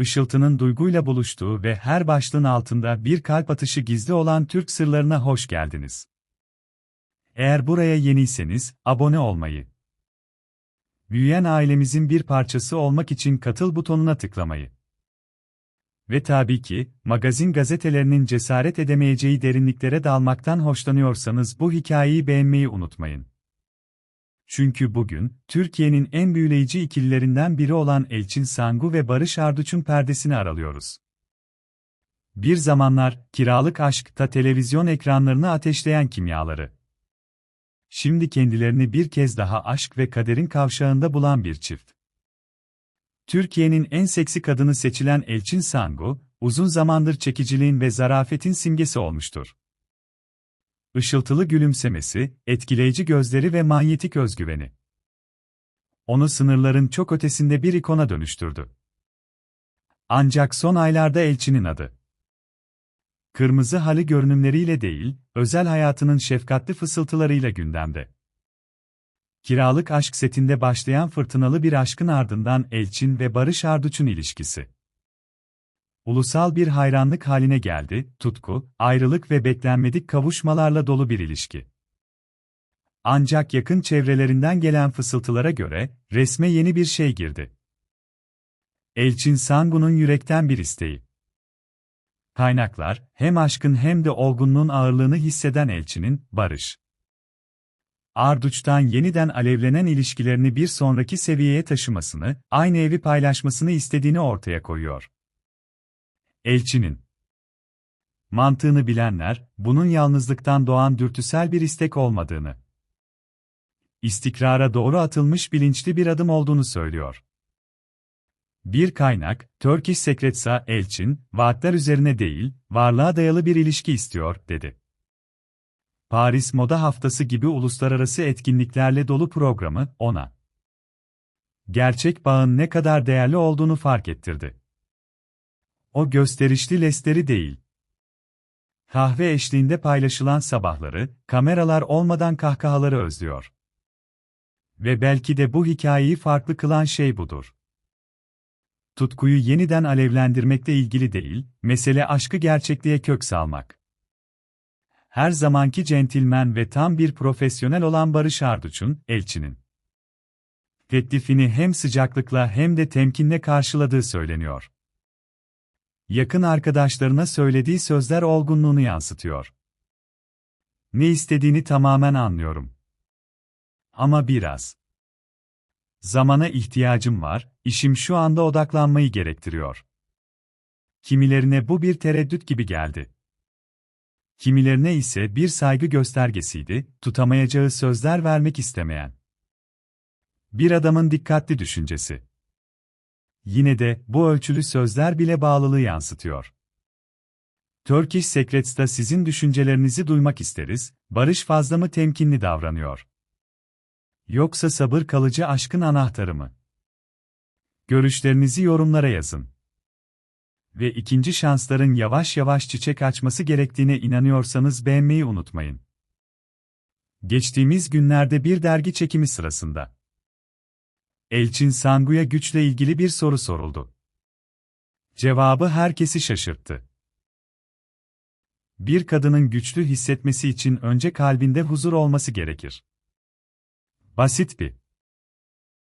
ışıltının duyguyla buluştuğu ve her başlığın altında bir kalp atışı gizli olan Türk sırlarına hoş geldiniz. Eğer buraya yeniyseniz, abone olmayı, büyüyen ailemizin bir parçası olmak için katıl butonuna tıklamayı ve tabii ki, magazin gazetelerinin cesaret edemeyeceği derinliklere dalmaktan hoşlanıyorsanız bu hikayeyi beğenmeyi unutmayın. Çünkü bugün, Türkiye'nin en büyüleyici ikililerinden biri olan Elçin Sangu ve Barış Arduç'un perdesini aralıyoruz. Bir zamanlar, kiralık aşkta televizyon ekranlarını ateşleyen kimyaları. Şimdi kendilerini bir kez daha aşk ve kaderin kavşağında bulan bir çift. Türkiye'nin en seksi kadını seçilen Elçin Sangu, uzun zamandır çekiciliğin ve zarafetin simgesi olmuştur. Işıltılı gülümsemesi, etkileyici gözleri ve manyetik özgüveni. Onu sınırların çok ötesinde bir ikona dönüştürdü. Ancak son aylarda Elçin'in adı. Kırmızı halı görünümleriyle değil, özel hayatının şefkatli fısıltılarıyla gündemde. Kiralık aşk setinde başlayan fırtınalı bir aşkın ardından Elçin ve Barış Arduç'un ilişkisi. Ulusal bir hayranlık haline geldi, tutku, ayrılık ve beklenmedik kavuşmalarla dolu bir ilişki. Ancak yakın çevrelerinden gelen fısıltılara göre, resme yeni bir şey girdi. Elçin Sangu'nun yürekten bir isteği. Kaynaklar, hem aşkın hem de olgunluğun ağırlığını hisseden Elçin'in, Barış. Arduç'tan yeniden alevlenen ilişkilerini bir sonraki seviyeye taşımasını, aynı evi paylaşmasını istediğini ortaya koyuyor. Elçinin mantığını bilenler, bunun yalnızlıktan doğan dürtüsel bir istek olmadığını, istikrara doğru atılmış bilinçli bir adım olduğunu söylüyor. Bir kaynak, Turkish Secrets'a Elçin, vaatler üzerine değil, varlığa dayalı bir ilişki istiyor, dedi. Paris Moda Haftası gibi uluslararası etkinliklerle dolu programı, ona gerçek bağın ne kadar değerli olduğunu fark ettirdi. O gösterişli lesteri değil. Kahve eşliğinde paylaşılan sabahları, kameralar olmadan kahkahaları özlüyor. Ve belki de bu hikayeyi farklı kılan şey budur. Tutkuyu yeniden alevlendirmekle ilgili değil, mesele aşkı gerçekliğe kök salmak. Her zamanki centilmen ve tam bir profesyonel olan Barış Arduç'un, elçinin teklifini hem sıcaklıkla hem de temkinle karşıladığı söyleniyor. Yakın arkadaşlarına söylediği sözler olgunluğunu yansıtıyor. Ne istediğini tamamen anlıyorum. Ama biraz. Zamana ihtiyacım var, işim şu anda odaklanmayı gerektiriyor. Kimilerine bu bir tereddüt gibi geldi. Kimilerine ise bir saygı göstergesiydi, tutamayacağı sözler vermek istemeyen. Bir adamın dikkatli düşüncesi. Yine de bu ölçülü sözler bile bağlılığı yansıtıyor. Turkish Secrets'ta sizin düşüncelerinizi duymak isteriz, Barış fazla mı temkinli davranıyor? Yoksa sabır kalıcı aşkın anahtarı mı? Görüşlerinizi yorumlara yazın. Ve ikinci şansların yavaş yavaş çiçek açması gerektiğine inanıyorsanız beğenmeyi unutmayın. Geçtiğimiz günlerde bir dergi çekimi sırasında Elçin Sangu'ya güçle ilgili bir soru soruldu. Cevabı herkesi şaşırttı. Bir kadının güçlü hissetmesi için önce kalbinde huzur olması gerekir. Basit bir